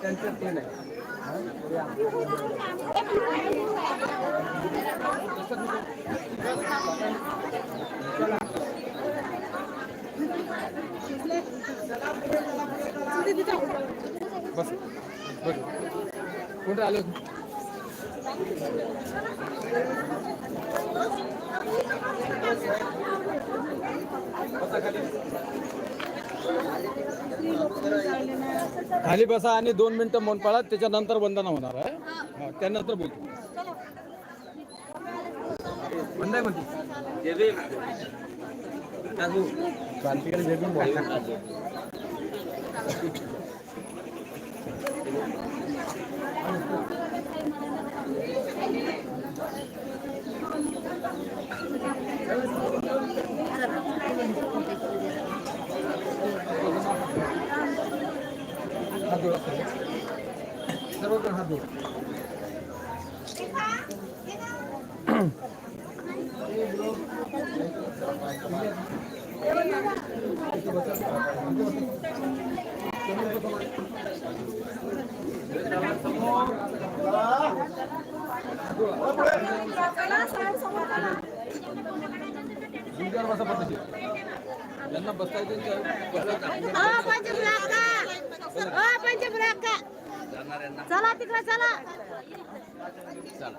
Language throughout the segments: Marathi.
त्यांचं ते नाही बस बस. कुठं आलं? खाली बसा आणि दोन मिनिटं मौन पाळा. त्याच्यानंतर वंदना होणार आहे. हा, त्यानंतर बोलतो. क्रांतिकारी Terima kasih. यांना बसता चला अ पंचब्राका अ चला.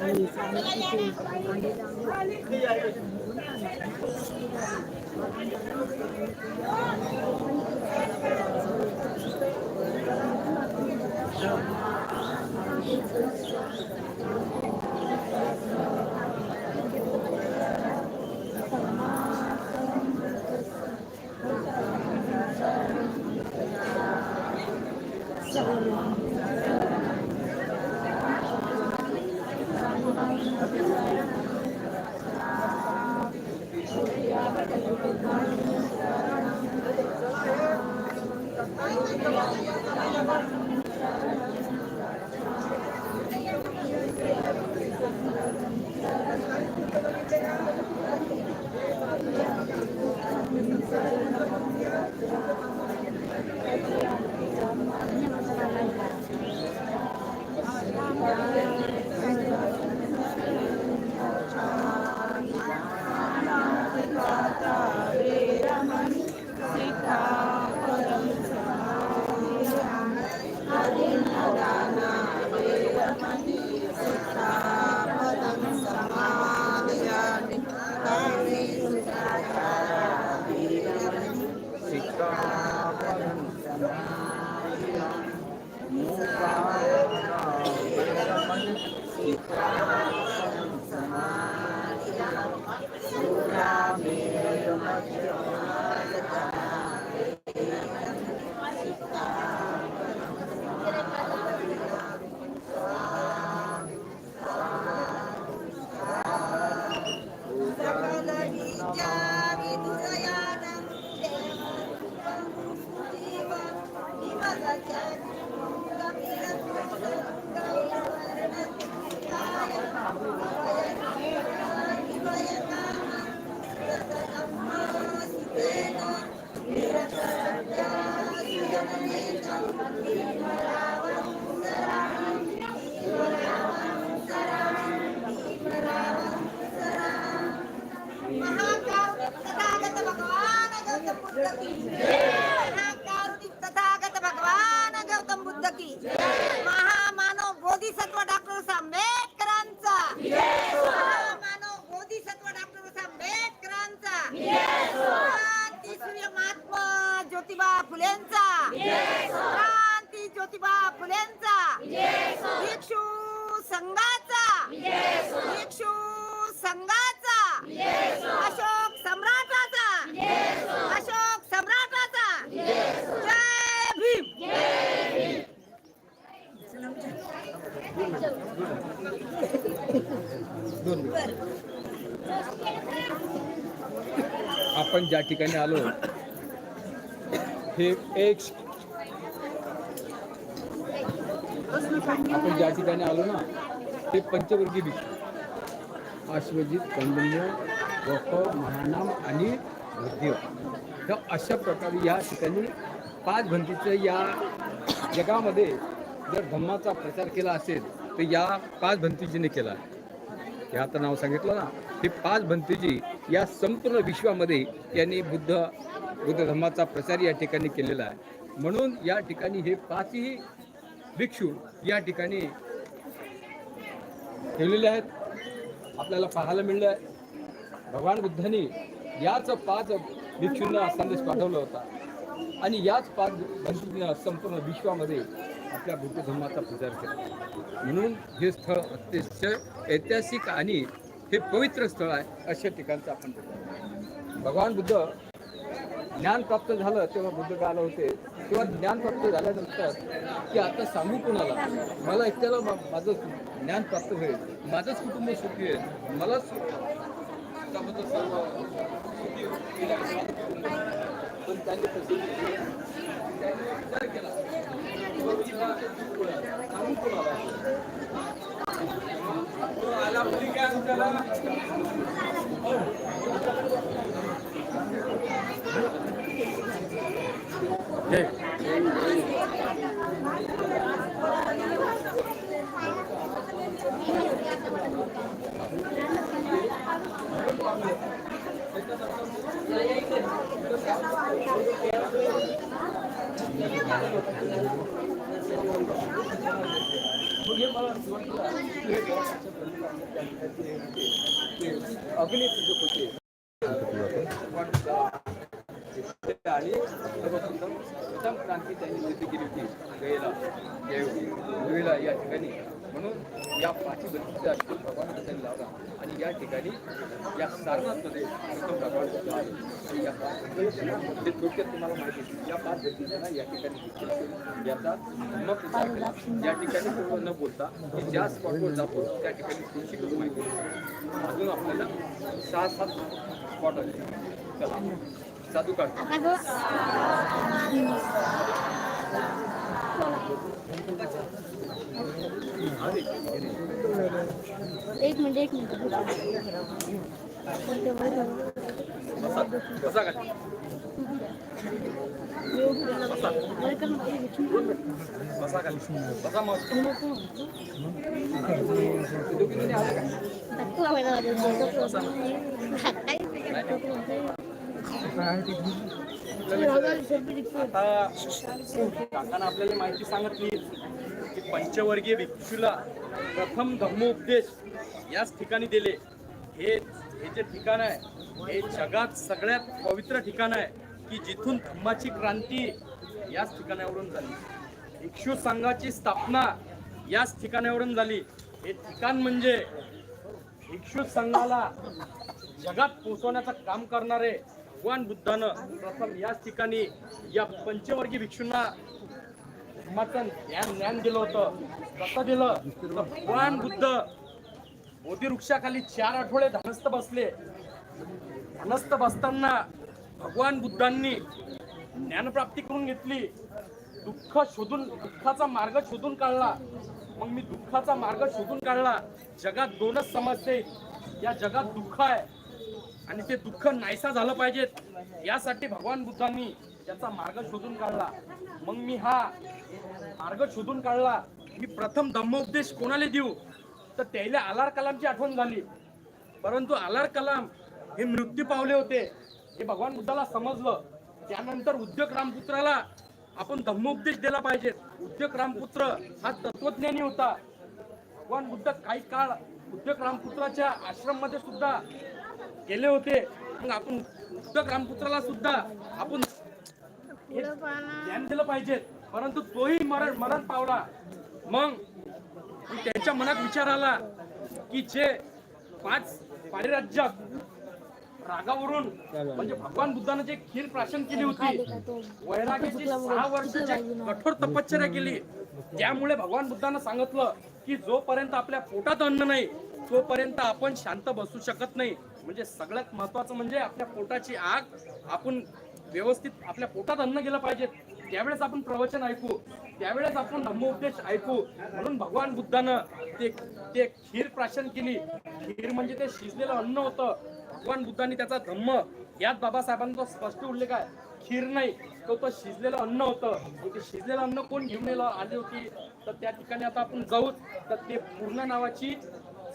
नाही टाका. आपण ज्या ठिकाणी आलो हे एक आपण ज्या ठिकाणी आलो ना ते पंचवर्गीय भिक्षू अश्वजित कंदन्य वफ महानाम आणि बुद्धिव तर अशा प्रकारे या ठिकाणी पाच भंतीचं या जगामध्ये जर धम्माचा प्रचार केला असेल तर या पाच भंतीजीने केला. हे आता नाव सांगितलं ना. हे पाच भंतीजी या संपूर्ण विश्वामध्ये यांनी बुद्ध बुद्ध धर्माचा प्रचार या ठिकाणी केलेला आहे. म्हणून या ठिकाणी हे पाचही भिक्षू या ठिकाणी ठेवलेले आहेत. आपल्याला पाहायला मिळलं आहे. भगवान बुद्धांनी याच पाच भिक्षूंना संदेश पाठवला होता. आणि याच पाच भंतींना संपूर्ण विश्वामध्ये आपल्या बुद्ध धर्माचा प्रचार केला. म्हणून हे स्थळ अतिशय ऐतिहासिक आणि हे पवित्र स्थळ आहे अशा ठिकाणचं आपण भगवान बुद्ध ज्ञान प्राप्त झालं तेव्हा बुद्ध काला होते. तेव्हा ज्ञान प्राप्त झाल्यानंतर की आता सांगू कोणाला? मला एकट्याला मा- माझं ज्ञान प्राप्त होईल. माझंच कुटुंब सुखी आहे मलाच पण त्यांनी विचार केला. सांगू कोणाला? आला मुली आणि सर्वप्रथम प्रथम क्रांती त्यांनी सिद्ध केली होती गयला गयला या ठिकाणी म्हणून या पाचही बंदीचा अशोक भगवान त्यांनी लावला. आणि या ठिकाणी या सारनाथमध्ये प्रथम भगवान बुद्ध आणि या पाच थोडक्यात तुम्हाला माहिती या पाच व्यक्तींना या ठिकाणी याचा मग या ठिकाणी पूर्ण न बोलता की ज्या स्पॉटवर जातो त्या ठिकाणी तुळशी कसं माहिती अजून आपल्याला सहा सात स्पॉट आले. चला साधू काढतो. एक मिनिट एक मिनिट. बसा बसा का मग दोघीजणी आल्या आता काकानं आपल्याला माहिती सांगितली की पंचवर्गीय भिक्षूला प्रथम धर्मोपदेश याच ठिकाणी दिले. हे हे जे ठिकाण आहे हे जगात सगळ्यात पवित्र ठिकाण आहे की जिथून धम्माची क्रांती याच ठिकाणावरून झाली. भिक्षू संघाची स्थापना याच ठिकाणावरून झाली. हे ठिकाण म्हणजे भिक्षू संघाला जगात पोहोचवण्याचं काम करणारे भगवान बुद्धानं प्रथम याच ठिकाणी या पंचवर्गीय भिक्षूंना धर्माचं ज्ञान ज्ञान दिलं होतं. कसं दिलं. भगवान बुद्ध बोधी वृक्षाखाली चार आठवडे धनस्थ बसले. धनस्थ बसताना भगवान बुद्धांनी ज्ञानप्राप्ती करून घेतली. दुःख शोधून दुःखाचा मार्ग शोधून काढला. मग मी दुःखाचा मार्ग शोधून काढला. जगात दोनच समजते या जगात दुःख आहे. आणि ते दुःख नाहीसा झालं पाहिजेत. यासाठी भगवान बुद्धांनी त्याचा मार्ग शोधून काढला. मग मी हा मार्ग शोधून काढला. मी प्रथम धम्मोपदेश कोणाला देऊ? तर त्याला आलार कलामची आठवण झाली. परंतु आलार कलाम हे मृत्यू पावले होते. हे भगवान बुद्धाला समजलं. त्यानंतर उद्योग रामपुत्राला आपण धम्मोपदेश दिला पाहिजे. उद्योग रामपुत्र हा तत्वज्ञानी होता. भगवान बुद्ध काही काळ उद्योग रामपुत्राच्या आश्रममध्ये सुद्धा गेले होते. मग आपण उद्योग रामपुत्राला सुद्धा आपण ध्यान दिलं पाहिजे. परंतु तोही मरण मरण पावला. मग त्यांच्या मनात विचार आला की जे पाच पारिराज्यात रागावरून म्हणजे भगवान बुद्धानं जे खीर प्राशन केली होती वैराग्याची सहा वर्षाची कठोर तपश्चर्या केली त्यामुळे भगवान बुद्धानं सांगितलं की जोपर्यंत आपल्या पोटात अन्न नाही तोपर्यंत आपण शांत बसू शकत नाही. म्हणजे सगळ्यात महत्वाचं म्हणजे आपल्या पोटाची आग आपण व्यवस्थित आपल्या पोटात अन्न गेलं पाहिजे. त्यावेळेस आपण प्रवचन ऐकू त्यावेळेस आपण धम्मोपदेश ऐकू. म्हणून भगवान बुद्धानं ते ते खीर प्राशन केली. खीर म्हणजे ते शिजलेलं अन्न होतं. भगवान बुद्धांनी त्याचा धम्म यात बाबासाहेबांचा स्पष्ट उल्लेख आहे. खीर नाही तो तो शिजलेलं अन्न होतं. ते शिजलेलं अन्न कोण घेऊन येलं आली होती? तर त्या ठिकाणी आता आपण जाऊ. तर ते पूर्ण नावाची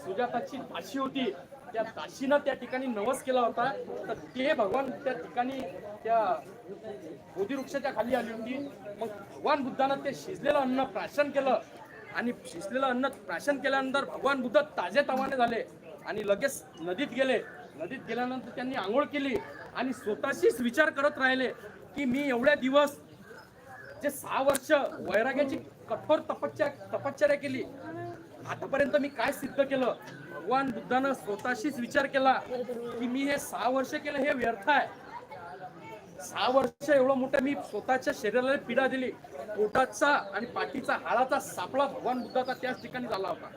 सुजाताची भाषी होती. त्या दाशीनं त्या ठिकाणी नवस केला होता. तर ते भगवान त्या ठिकाणी त्या बोधी वृक्षाच्या खाली आली होती. मग भगवान बुद्धानं ते शिजलेलं अन्न प्राशन केलं. आणि शिजलेलं अन्न प्राशन केल्यानंतर भगवान बुद्ध ताजे तवाने झाले आणि लगेच नदीत गेले. नदीत गेल्यानंतर त्यांनी आंघोळ केली आणि स्वतःशीच विचार करत राहिले की मी एवढ्या दिवस जे सहा वर्ष वैराग्याची कठोर तपश्चर्या तपश्चर्या केली. आतापर्यंत मी काय सिद्ध केलं? भगवान बुद्धानं स्वतःशीच विचार केला की मी हे सहा वर्ष केलं हे व्यर्थ आहे. सहा वर्ष एवढं मोठं मी स्वतःच्या शरीराला पीडा दिली. पोटाचा आणि पाठीचा हाळाचा सापळा भगवान बुद्धाचा त्याच ठिकाणी झाला होता.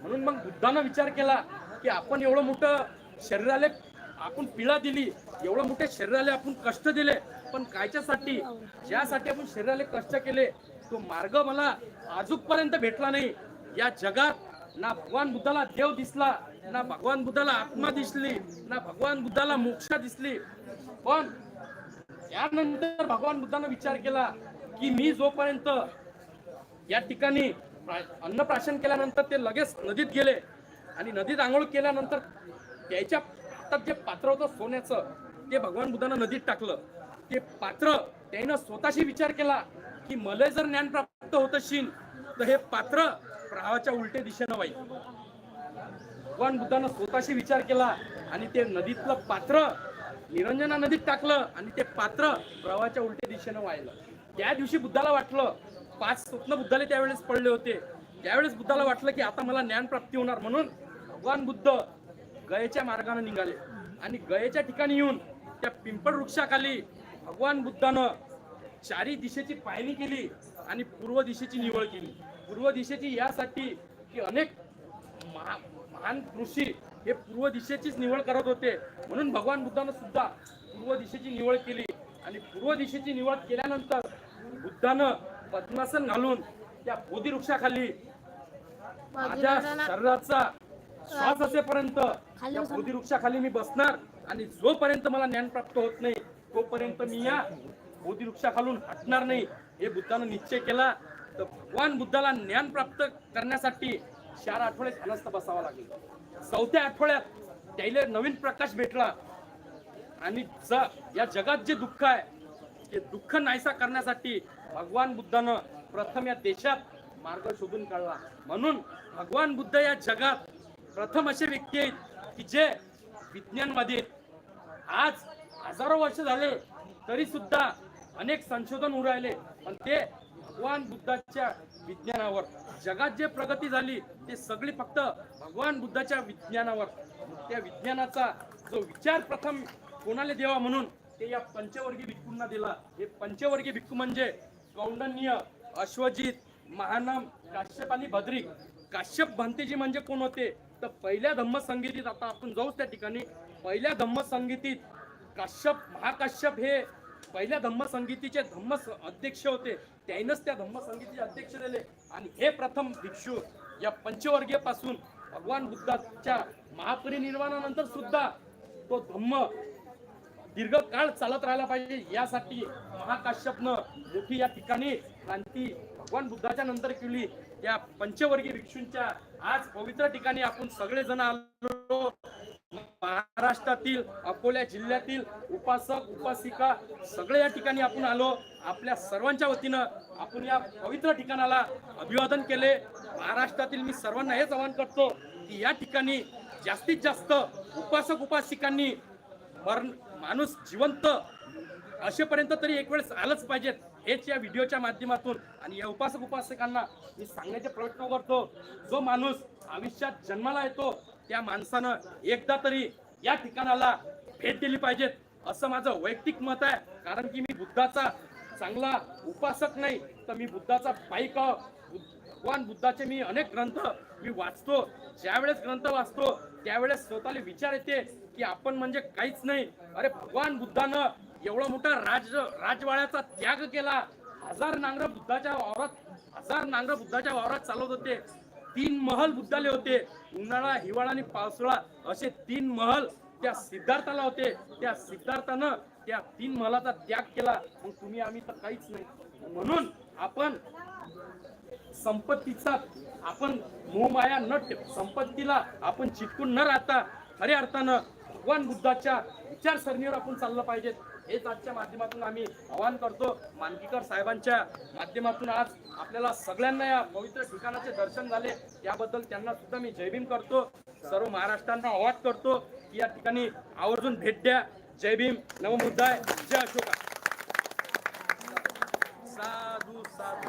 म्हणून मग बुद्धानं विचार केला की आपण एवढं मोठं शरीराला आपण पीडा दिली एवढं मोठे शरीराला आपण कष्ट दिले पण कायच्यासाठी? ज्यासाठी आपण शरीराला कष्ट केले तो मार्ग मला आजूकपर्यंत भेटला नाही. या जगात ना भगवान बुद्धाला देव दिसला ना भगवान बुद्धाला आत्मा दिसली ना भगवान बुद्धाला मोक्ष दिसली. पण यानंतर भगवान बुद्धानं विचार केला की मी जोपर्यंत या ठिकाणी अन्नप्राशन केल्यानंतर ते लगेच नदीत गेले आणि नदीत आंघोळ केल्यानंतर त्याच्या हातात जे पात्र होतं सोन्याचं ते भगवान बुद्धानं नदीत टाकलं. ते पात्र त्यानं स्वतःशी विचार केला की मला जर ज्ञान प्राप्त होत असेल तर हे पात्र प्रवाहाच्या उलटे दिशेनं वाईट भगवान बुद्धानं स्वतःशी विचार केला आणि ते नदीतलं पात्र निरंजना नदीत टाकलं आणि ते पात्र प्रवाहाच्या उलटे दिशेनं वाहिलं. त्या दिवशी बुद्धाला वाटलं पाच स्वप्न बुद्धाला त्यावेळेस पडले होते. त्यावेळेस बुद्धाला वाटलं की आता मला ज्ञान प्राप्ती होणार म्हणून भगवान बुद्ध गयेच्या मार्गाने निघाले. आणि गयेच्या ठिकाणी येऊन त्या पिंपळ वृक्षाखाली भगवान बुद्धानं चारी दिशेची पाहणी केली आणि पूर्व दिशेची निवड केली. पूर्व दिशेची यासाठी की अनेक महा- महान ऋषी हे पूर्व दिशेचीच निवड करत होते. म्हणून भगवान बुद्धानं सुद्धा पूर्व दिशेची निवड केली. आणि पूर्व दिशेची निवड केल्यानंतर बुद्धानं पद्मासन घालून त्या बोधी वृक्षाखाली माझ्या शरीराचा श्वास असेपर्यंत त्या बोधी वृक्षाखाली मी बसणार आणि जोपर्यंत मला ज्ञान प्राप्त होत नाही तोपर्यंत मी या बोधी वृक्षाखालून हटणार नाही हे बुद्धानं निश्चय केला. तर भगवान बुद्धाला ज्ञान प्राप्त करण्यासाठी चार आठवडे ध्यानस्थ बसावा लागेल. चौथ्या आठवड्यात त्याला नवीन प्रकाश भेटला. आणि ज- या जगात जे दुःख आहे ते दुःख नाहीसा करण्यासाठी भगवान बुद्धानं प्रथम या देशात मार्ग शोधून काढला. म्हणून भगवान बुद्ध या जगात प्रथम असे व्यक्ती आहेत की जे विज्ञानवादी आज हजारो वर्ष झाले तरी सुद्धा अनेक संशोधन होऊ राहिले पण ते भगवान बुद्धाच्या विज्ञानावर. जगात जे प्रगती झाली ते सगळी फक्त भगवान बुद्धाच्या विज्ञानावर. त्या विज्ञानाचा जो विचार प्रथम कोणाला द्यावा म्हणून ते या पंचवर्गीय भिक्खूंना दिला. हे पंचवर्गीय भिक्खू म्हणजे कौंडन्य अश्वजित महानम काश्यप आणि भद्रिक. काश्यप भंतेजी म्हणजे कोण होते? तर पहिल्या धम्मसंगीतीत आता आपण जाऊच त्या ठिकाणी. पहिल्या धम्मसंगीतीत काश्यप महाकाश्यप हे पहिल्या धम्मसंगीतीचे धम्म अध्यक्ष होते. त्यानंच त्या धम्मसंगीतीचे अध्यक्ष दिले आणि हे प्रथम भिक्षू या पंचवर्गीयपासून भगवान बुद्धाच्या महापरिनिर्वाणानंतर सुद्धा तो धम्म दीर्घकाळ चालत राहिला पाहिजे. यासाठी महाकाश्यपनं मोठी या ठिकाणी क्रांती भगवान बुद्धाच्या नंतर केली. या पंचवर्गीय भिक्षूंच्या आज पवित्र ठिकाणी आपण सगळेजण आलो. महाराष्ट्रातील अकोला जिल्ह्यातील उपासक उपासिका सगळे या ठिकाणी आपण आलो. आपल्या सर्वांच्या वतीनं आपण या पवित्र ठिकाणाला अभिवादन केले. महाराष्ट्रातील मी सर्वांना हेच आवाहन करतो की या ठिकाणी जास्तीत जास्त उपासक उपासिकांनी मरण माणूस जिवंत असेपर्यंत तरी एक वेळेस आलंच पाहिजेत. हेच या व्हिडिओच्या माध्यमातून आणि या उपासक उपासकांना मी सांगण्याचे प्रयत्न करतो. जो माणूस आयुष्यात जन्माला येतो त्या माणसानं एकदा तरी या ठिकाणाला भेट दिली पाहिजेत असं माझं वैयक्तिक मत आहे. कारण की मी बुद्धाचा चांगला उपासक नाही तर मी बुद्धाचा पाईक भगवान बुद्धाचे मी अनेक ग्रंथ मी वाचतो. ज्यावेळेस ग्रंथ वाचतो त्यावेळेस स्वतःला विचार येते की आपण म्हणजे काहीच नाही. अरे भगवान बुद्धानं एवढा मोठा राज राजवाड्याचा त्याग केला. हजार नांगर बुद्धाच्या वावरात हजार नांगर बुद्धाच्या वावरात चालवत होते. तीन महल बुद्धाले होते. उन्हाळा हिवाळा आणि पावसाळा असे तीन महल त्या सिद्धार्थाला होते. त्या सिद्धार्थानं त्या तीन महलाचा त्याग केला. मग तुम्ही आम्ही तर काहीच नाही. म्हणून आपण संपत्तीचा आपण मोहमाया न ठेव संपत्तीला आपण चिटकून न राहता खऱ्या अर्थानं भगवान बुद्धाच्या विचारसरणीवर आपण चाललं पाहिजेत. हेच आजच्या माध्यमातून आम्ही आवाहन करतो. मानकीकर साहेबांच्या माध्यमातून आज आपल्याला सगळ्यांना या पवित्र ठिकाणाचे दर्शन झाले. याबद्दल त्यांना सुद्धा मी जयभीम करतो. सर्व महाराष्ट्रांना आवाहन करतो की या ठिकाणी आवर्जून भेट द्या. जय भीम नवमुद्दाय. जय अशोका. साधू साधू.